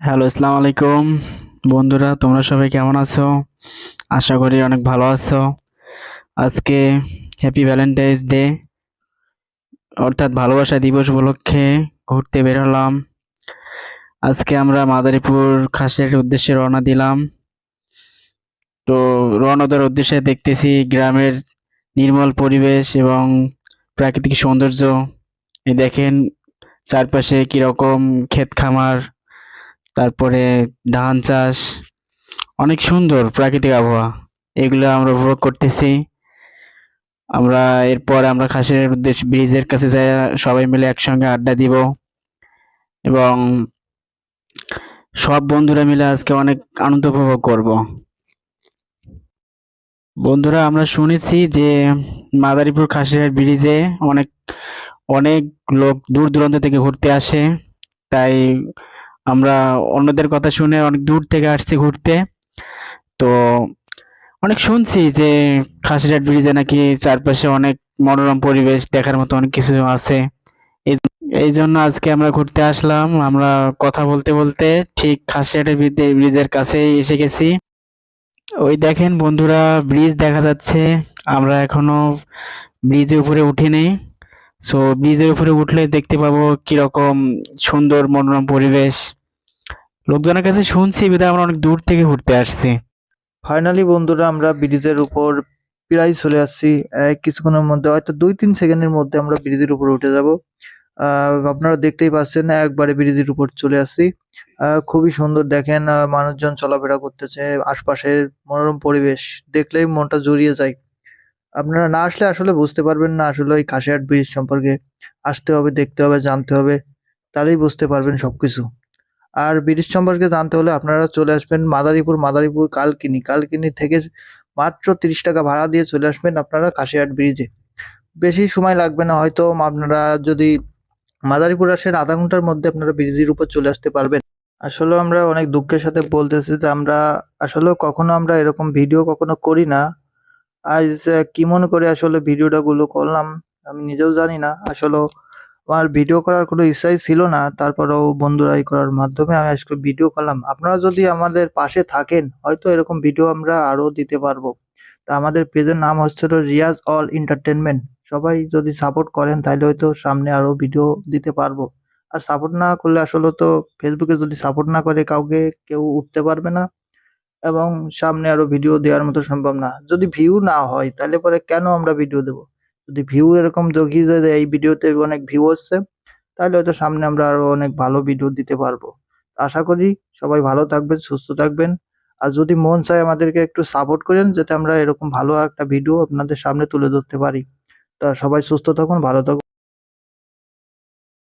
Hello, আসসালামু আলাইকুম। বন্ধুরা, তোমরা সবাই কেমন আছো? আশা করি অনেক ভালো আছো। আজকে হ্যাপি ভ্যালেন্টাইন্স ডে অর্থাৎ ভালোবাসা দিবস উপলক্ষে ঘুরতে বের হলাম। আজকে আমরা মাদারীপুর খাসিয়াটির উদ্দেশ্যে রওনা দিলাম। তো রওনা দেওয়ার উদ্দেশ্যে দেখতেছি গ্রামের নির্মল পরিবেশ এবং প্রাকৃতিক সৌন্দর্য। দেখেন, চারপাশে কীরকম ক্ষেত খামার তারপরে ধান চাষ, অনেক সুন্দর প্রাকৃতিক আবহাওয়া। এগুলো আমরা উপভোগ করতেছি। আমরা এরপর আমরা খাসির উদ্দেশ্যে ব্রিজের কাছে যাই, সবাই মিলে একসঙ্গে আড্ডা দিব। এবং সব বন্ধুরা মিলে আজকে অনেক আনন্দ উপভোগ করব। বন্ধুরা, আমরা শুনেছি যে মাদারীপুর খাসিরহাট ব্রিজে অনেক অনেক লোক দূর দূরান্ত থেকে ঘুরতে আসে। তাই আমরা অন্যদের কথা শুনে অনেক দূর থেকে আসছি ঘুরতে। তো অনেক শুনছি যে খাসিরহাট ব্রিজে নাকি চারপাশে অনেক মনোরম পরিবেশ, দেখার মতো অনেক কিছু আছে। এই জন্য আজকে আমরা ঘুরতে আসলাম। আমরা কথা বলতে বলতে ঠিক ব্রিজে- ব্রিজের কাছেই এসে গেছি। ওই দেখেন বন্ধুরা, ব্রিজ দেখা যাচ্ছে। আমরা এখনও ব্রিজের উপরে উঠিনি সো ব্রিজের উপরে উঠলে দেখতে পাবো কীরকম সুন্দর মনোরম পরিবেশ। লোকজনের কাছে শুনছি, বিধায় আমরা অনেক দূর থেকে ঘুরতে আসছি। ফাইনালি বন্ধুরা, আমরা ব্রিজের উপর প্রায় চলে আসছি। কিছুক্ষণের মধ্যে, হয়তো দুই তিন সেকেন্ডের মধ্যে আমরা ব্রিজের উপর উঠে যাব। আপনারা দেখতেই পাচ্ছেন, একবারে ব্রিজের উপর চলে আসছি। খুবই সুন্দর দেখেন মানুষজন চলাফেরা করতেছে, আশপাশের মনোরম পরিবেশ, দেখলেই মনটা জড়িয়ে যায়। আপনারা না আসলে আসলে বুঝতে পারবেন না আসলে ওই খাসিয়াট ব্রিজ সম্পর্কে। আসতে হবে, দেখতে হবে, জানতে হবে, তাহলেই বুঝতে পারবেন সবকিছু। আর ব্রিটিশ সম্পর্কে জানতে হলে আপনারা চলে আসবেন মাদারীপুর মাদারীপুর কালকিনি। কালকিনি থেকে মাত্র তিরিশ টাকা ভাড়া দিয়ে চলে আসবেন আপনারা কাশিয়াট ব্রিজে। বেশি সময় লাগবে না, হয়তো আপনারা যদি মাদারীপুর আসেন আধা ঘণ্টার মধ্যে আপনারা ব্রিজের উপর চলে আসতে পারবেন। আসলে আমরা অনেক দুঃখের সাথে বলতেছি যে আমরা আসলে কখনো আমরা এরকম ভিডিও কখনো করি না। আজ কি মনে করে আসলে ভিডিওটা গুলো করলাম, আমি নিজেও জানি না। আসলে আমার ভিডিও করার কোনো ইচ্ছাই ছিল না। তারপরেও বন্ধুরা এই করার মাধ্যমে আমি আজকে ভিডিও করলাম। আপনারা যদি আমাদের পাশে থাকেন, হয়তো এরকম ভিডিও আমরা আরও দিতে পারব। তা আমাদের পেজের নাম হচ্ছিল রিয়াজ অল এন্টারটেনমেন্ট সবাই যদি সাপোর্ট করেন তাহলে হয়তো সামনে আরও ভিডিও দিতে পারব। আর সাপোর্ট না করলে আসলে তো ফেসবুকে যদি সাপোর্ট না করে, কাউকে কেউ উঠতে পারবে না। এবং সামনে আরও ভিডিও দেওয়ার মতো সম্ভব না। যদি ভিউ না হয় তাহলে পরে কেন আমরা ভিডিও দেবো? যদি ভিউ এরকম দেখি দেয়, এই ভিডিওতে অনেক ভিউ হচ্ছে তাহলে হয়তো সামনে আমরা আরও অনেক ভালো ভিডিও দিতে পারব। আশা করি সবাই ভালো থাকবেন, সুস্থ থাকবেন। আর যদি মন চায় আমাদেরকে একটু সাপোর্ট করেন, যাতে আমরা এরকম ভালো একটা ভিডিও আপনাদের সামনে তুলে ধরতে পারি। তা সবাই সুস্থ থাকুন, ভালো থাকুন।